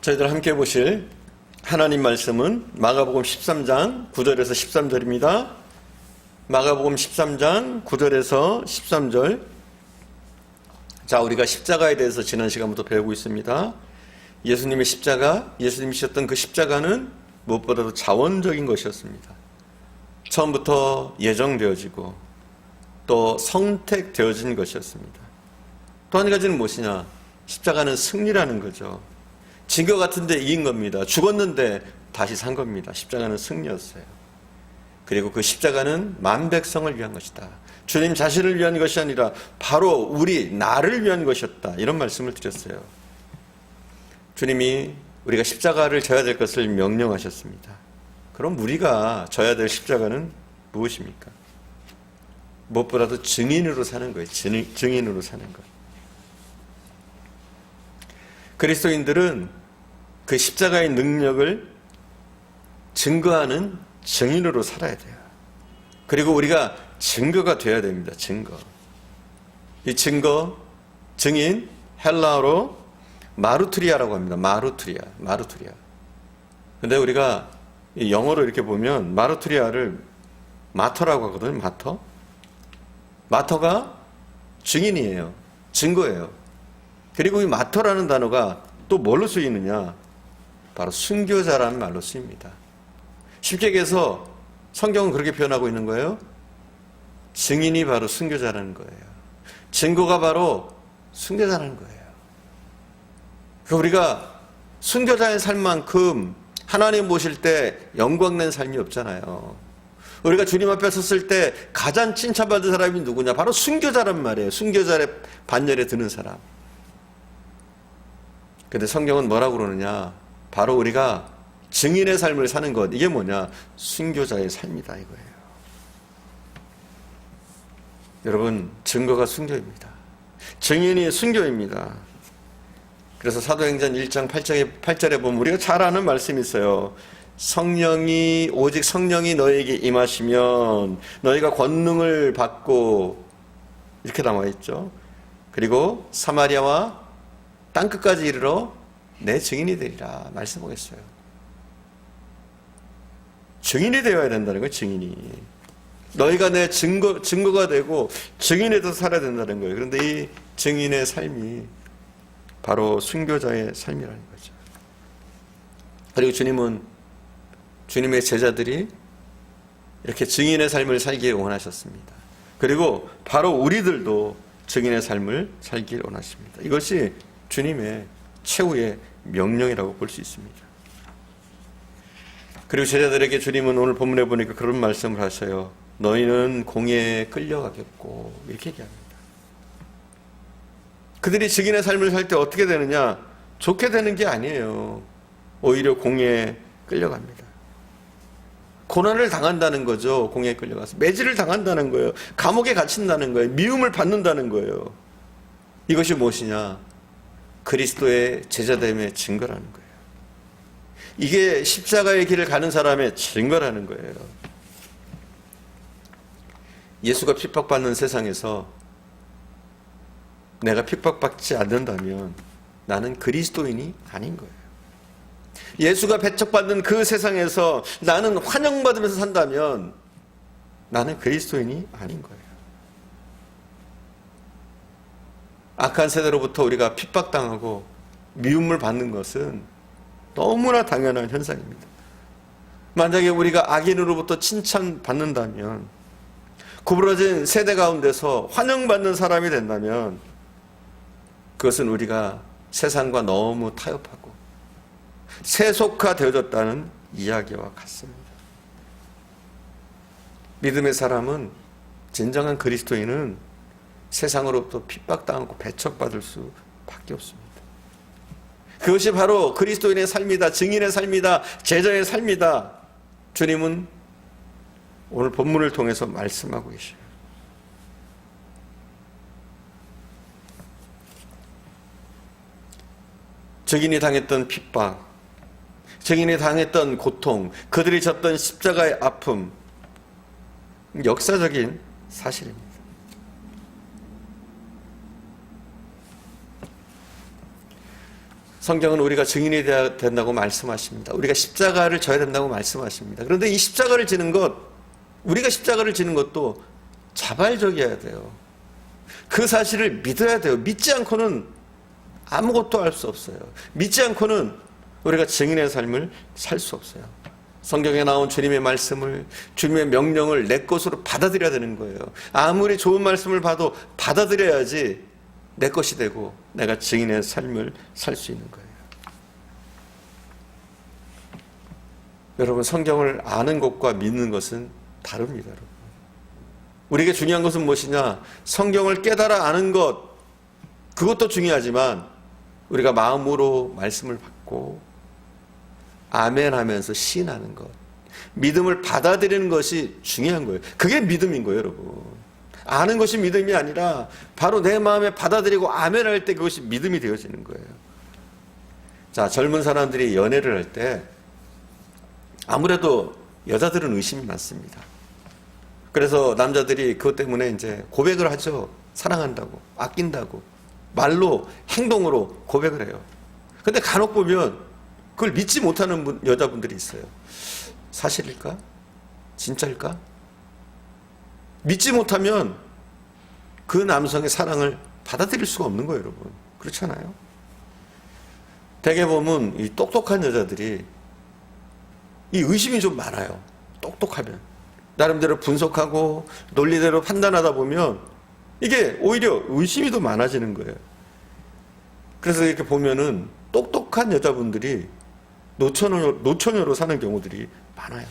저희들 함께 보실 하나님 말씀은 마가복음 13장 9절에서 13절입니다. 마가복음 13장 9절에서 13절. 자, 우리가 십자가에 대해서 지난 시간부터 배우고 있습니다. 예수님의 십자가, 예수님이 지셨던 그 십자가는 무엇보다도 자원적인 것이었습니다. 처음부터 예정되어지고 또 선택되어진 것이었습니다. 또 한 가지는 무엇이냐? 십자가는 승리라는 거죠. 진거 같은데 이긴 겁니다. 죽었는데 다시 산 겁니다. 십자가는 승리였어요. 그리고 그 십자가는 만 백성을 위한 것이다. 주님 자신을 위한 것이 아니라 바로 우리 나를 위한 것이었다. 이런 말씀을 드렸어요. 주님이 우리가 십자가를 져야 될 것을 명령하셨습니다. 그럼 우리가 져야 될 십자가는 무엇입니까? 무엇보다도 증인으로 사는 거예요. 증, 증인으로 사는 것. 그리스도인들은 그 십자가의 능력을 증거하는 증인으로 살아야 돼요. 그리고 우리가 증거가 되어야 됩니다. 증거. 이 증거, 증인, 헬라어로 마루트리아라고 합니다. 마루트리아, 마루트리아. 근데 우리가 영어로 이렇게 보면 마루트리아를 마터라고 하거든요. 마터. 마터가 증인이에요. 증거예요. 그리고 이 마터라는 단어가 또 뭘로 쓰이느냐? 바로 순교자라는 말로 쓰입니다. 쉽게 얘기해서 성경은 그렇게 표현하고 있는 거예요. 증인이 바로 순교자라는 거예요. 증거가 바로 순교자라는 거예요. 그 우리가 순교자의 삶만큼 하나님 보실 때 영광낸 삶이 없잖아요. 우리가 주님 앞에 섰을 때 가장 칭찬받은 사람이 누구냐? 바로 순교자란 말이에요. 순교자의 반열에 드는 사람. 근데 성경은 뭐라고 그러느냐? 바로 우리가 증인의 삶을 사는 것. 이게 뭐냐? 순교자의 삶이다 이거예요. 여러분, 증거가 순교입니다. 증인이 순교입니다. 그래서 사도행전 1장 8절에, 8절에 보면 우리가 잘 아는 말씀이 있어요. 성령이 오직 성령이 너에게 임하시면 너희가 권능을 받고 이렇게 나와 있죠. 그리고 사마리아와 땅 끝까지 이르러 내 증인이 되리라 말씀하겠어요. 증인이 되어야 된다는 거예요. 증인이. 너희가 내 증거 증거가 되고 증인이 돼 살아야 된다는 거예요. 그런데 이 증인의 삶이 바로 순교자의 삶이라는 거죠. 그리고 주님은 주님의 제자들이 이렇게 증인의 삶을 살기를 원하셨습니다. 그리고 바로 우리들도 증인의 삶을 살기를 원하십니다. 이것이 주님의 최후의 명령이라고 볼 수 있습니다. 그리고 제자들에게 주님은 오늘 본문에 보니까 그런 말씀을 하셔요. 너희는 공예에 끌려가겠고 이렇게 얘기합니다. 그들이 증인의 삶을 살 때 어떻게 되느냐? 좋게 되는 게 아니에요. 오히려 공예에 끌려갑니다. 고난을 당한다는 거죠. 공예에 끌려가서 매질을 당한다는 거예요. 감옥에 갇힌다는 거예요. 미움을 받는다는 거예요. 이것이 무엇이냐? 그리스도의 제자됨의 증거라는 거예요. 이게 십자가의 길을 가는 사람의 증거라는 거예요. 예수가 핍박받는 세상에서 내가 핍박받지 않는다면 나는 그리스도인이 아닌 거예요. 예수가 배척받는 그 세상에서 나는 환영받으면서 산다면 나는 그리스도인이 아닌 거예요. 악한 세대로부터 우리가 핍박당하고 미움을 받는 것은 너무나 당연한 현상입니다. 만약에 우리가 악인으로부터 칭찬받는다면 구부러진 세대 가운데서 환영받는 사람이 된다면 그것은 우리가 세상과 너무 타협하고 세속화되어졌다는 이야기와 같습니다. 믿음의 사람은 진정한 그리스도인은 세상으로부터 핍박당하고 배척받을 수밖에 없습니다. 그것이 바로 그리스도인의 삶이다, 증인의 삶이다, 제자의 삶이다. 주님은 오늘 본문을 통해서 말씀하고 계셔요. 증인이 당했던 핍박, 증인이 당했던 고통, 그들이 졌던 십자가의 아픔, 역사적인 사실입니다. 성경은 우리가 증인이 되어야 된다고 말씀하십니다. 우리가 십자가를 져야 된다고 말씀하십니다. 그런데 이 십자가를 지는 것, 우리가 십자가를 지는 것도 자발적이어야 돼요. 그 사실을 믿어야 돼요. 믿지 않고는 아무것도 할 수 없어요. 믿지 않고는 우리가 증인의 삶을 살 수 없어요. 성경에 나온 주님의 말씀을, 주님의 명령을 내 것으로 받아들여야 되는 거예요. 아무리 좋은 말씀을 봐도 받아들여야지 내 것이 되고 내가 증인의 삶을 살 수 있는 거예요. 여러분, 성경을 아는 것과 믿는 것은 다릅니다, 여러분. 우리에게 중요한 것은 무엇이냐? 성경을 깨달아 아는 것, 그것도 중요하지만 우리가 마음으로 말씀을 받고 아멘 하면서 시인하는 것. 믿음을 받아들이는 것이 중요한 거예요. 그게 믿음인 거예요, 여러분. 아는 것이 믿음이 아니라 바로 내 마음에 받아들이고 아멘 할 때 그것이 믿음이 되어지는 거예요. 자, 젊은 사람들이 연애를 할 때 아무래도 여자들은 의심이 많습니다. 그래서 남자들이 그것 때문에 이제 고백을 하죠. 사랑한다고, 아낀다고. 말로, 행동으로 고백을 해요. 근데 간혹 보면 그걸 믿지 못하는 분, 여자분들이 있어요. 사실일까? 진짜일까? 믿지 못하면 그 남성의 사랑을 받아들일 수가 없는 거예요, 여러분. 그렇잖아요? 대개 보면 이 똑똑한 여자들이 이 의심이 좀 많아요. 똑똑하면. 나름대로 분석하고 논리대로 판단하다 보면 이게 오히려 의심이 더 많아지는 거예요. 그래서 이렇게 보면은 똑똑한 여자분들이 노처녀, 노처녀로 사는 경우들이 많아요.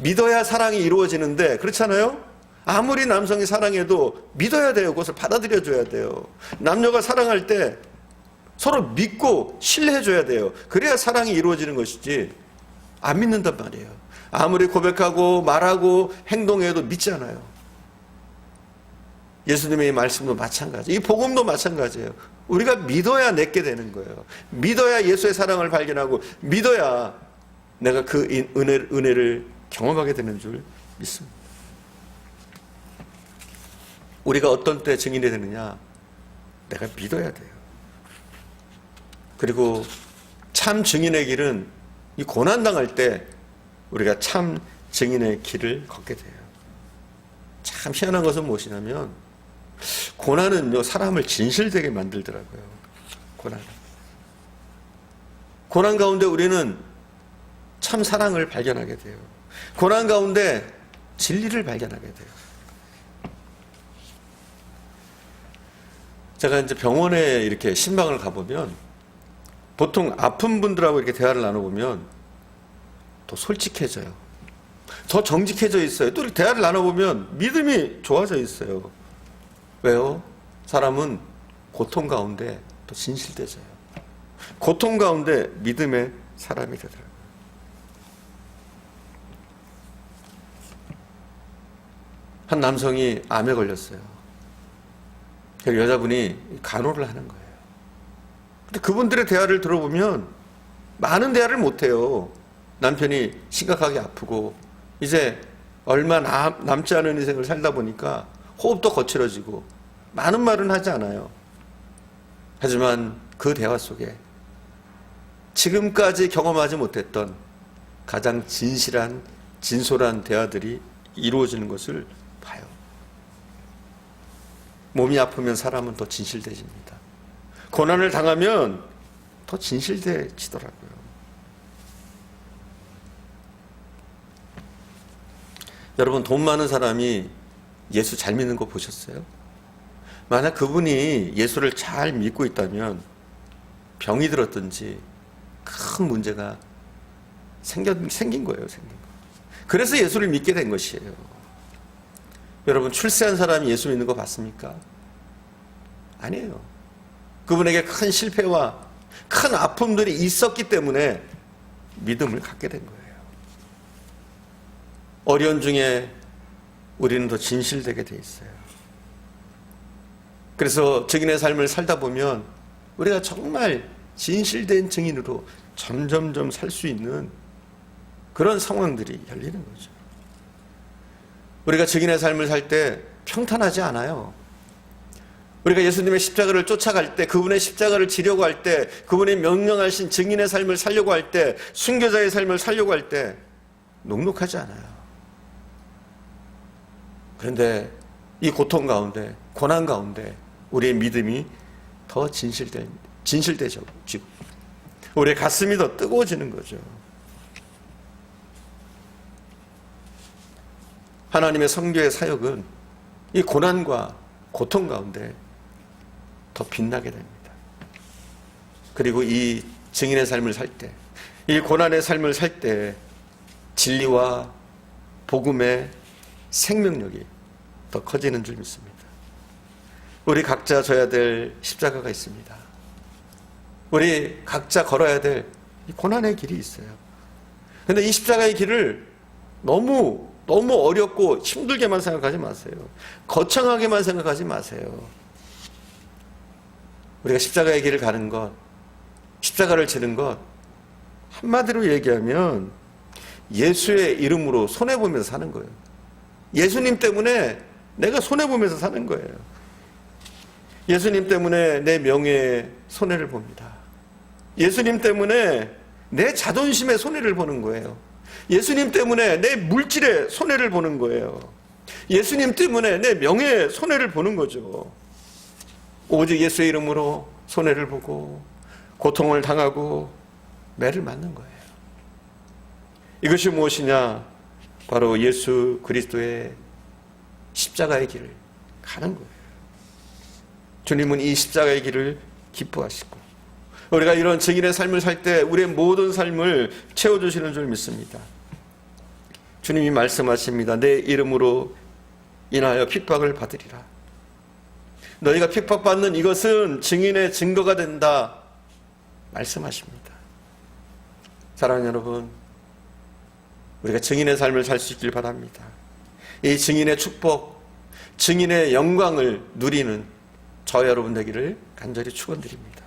믿어야 사랑이 이루어지는데 그렇잖아요? 아무리 남성이 사랑해도 믿어야 돼요. 그것을 받아들여 줘야 돼요. 남녀가 사랑할 때 서로 믿고 신뢰해 줘야 돼요. 그래야 사랑이 이루어지는 것이지 안 믿는단 말이에요. 아무리 고백하고 말하고 행동해도 믿지 않아요. 예수님의 말씀도 마찬가지. 이 복음도 마찬가지예요. 우리가 믿어야 내게 되는 거예요. 믿어야 예수의 사랑을 발견하고 믿어야 내가 그 은혜, 은혜를 경험하게 되는 줄 믿습니다. 우리가 어떤 때 증인이 되느냐? 내가 믿어야 돼요. 그리고 참 증인의 길은 이 고난당할 때 우리가 참 증인의 길을 걷게 돼요. 참 희한한 것은 무엇이냐면 고난은요 사람을 진실되게 만들더라고요. 고난. 고난 가운데 우리는 참 사랑을 발견하게 돼요. 고난 가운데 진리를 발견하게 돼요. 제가 이제 병원에 이렇게 신방을 가보면 보통 아픈 분들하고 이렇게 대화를 나눠보면 더 솔직해져요. 더 정직해져 있어요. 또 대화를 나눠보면 믿음이 좋아져 있어요. 왜요? 사람은 고통 가운데 또 진실되져요. 고통 가운데 믿음의 사람이 되더라고요. 한 남성이 암에 걸렸어요. 그 여자분이 간호를 하는 거예요. 근데 그분들의 대화를 들어보면 많은 대화를 못해요. 남편이 심각하게 아프고 이제 얼마 남, 남지 않은 인생을 살다 보니까 호흡도 거칠어지고 많은 말은 하지 않아요. 하지만 그 대화 속에 지금까지 경험하지 못했던 가장 진실한 진솔한 대화들이 이루어지는 것을. 몸이 아프면 사람은 더 진실돼집니다. 고난을 당하면 더 진실돼지더라고요. 여러분 돈 많은 사람이 예수 잘 믿는 거 보셨어요? 만약 그분이 예수를 잘 믿고 있다면 병이 들었든지 큰 문제가 생겨, 생긴 거예요, 생긴 거. 그래서 예수를 믿게 된 것이에요. 여러분, 출세한 사람이 예수 믿는 거 봤습니까? 아니에요. 그분에게 큰 실패와 큰 아픔들이 있었기 때문에 믿음을 갖게 된 거예요. 어려운 중에 우리는 더 진실되게 돼 있어요. 그래서 증인의 삶을 살다 보면 우리가 정말 진실된 증인으로 점점점 살 수 있는 그런 상황들이 열리는 거죠. 우리가 증인의 삶을 살 때 평탄하지 않아요. 우리가 예수님의 십자가를 쫓아갈 때, 그분의 십자가를 지려고 할 때, 그분의 명령하신 증인의 삶을 살려고 할 때, 순교자의 삶을 살려고 할 때, 녹록하지 않아요. 그런데 이 고통 가운데, 고난 가운데, 우리의 믿음이 더 진실되, 진실되죠. 우리의 가슴이 더 뜨거워지는 거죠. 하나님의 성교의 사역은 이 고난과 고통 가운데 더 빛나게 됩니다. 그리고 이 증인의 삶을 살 때, 이 고난의 삶을 살 때 진리와 복음의 생명력이 더 커지는 줄 믿습니다. 우리 각자 져야 될 십자가가 있습니다. 우리 각자 걸어야 될 고난의 길이 있어요. 근데 이 십자가의 길을 너무 너무 어렵고 힘들게만 생각하지 마세요. 거창하게만 생각하지 마세요. 우리가 십자가의 길을 가는 것, 십자가를 지는 것, 한마디로 얘기하면 예수의 이름으로 손해보면서 사는 거예요. 예수님 때문에 내가 손해보면서 사는 거예요. 예수님 때문에 내 명예에 손해를 봅니다. 예수님 때문에 내 자존심에 손해를 보는 거예요. 예수님 때문에 내 물질에 손해를 보는 거예요. 예수님 때문에 내 명예에 손해를 보는 거죠. 오직 예수의 이름으로 손해를 보고 고통을 당하고 매를 맞는 거예요. 이것이 무엇이냐? 바로 예수 그리스도의 십자가의 길을 가는 거예요. 주님은 이 십자가의 길을 기뻐하시고 우리가 이런 증인의 삶을 살 때 우리의 모든 삶을 채워주시는 줄 믿습니다. 주님이 말씀하십니다. 내 이름으로 인하여 핍박을 받으리라. 너희가 핍박받는 이것은 증인의 증거가 된다. 말씀하십니다. 사랑하는 여러분, 우리가 증인의 삶을 살 수 있길 바랍니다. 이 증인의 축복, 증인의 영광을 누리는 저 여러분 되기를 간절히 축원드립니다.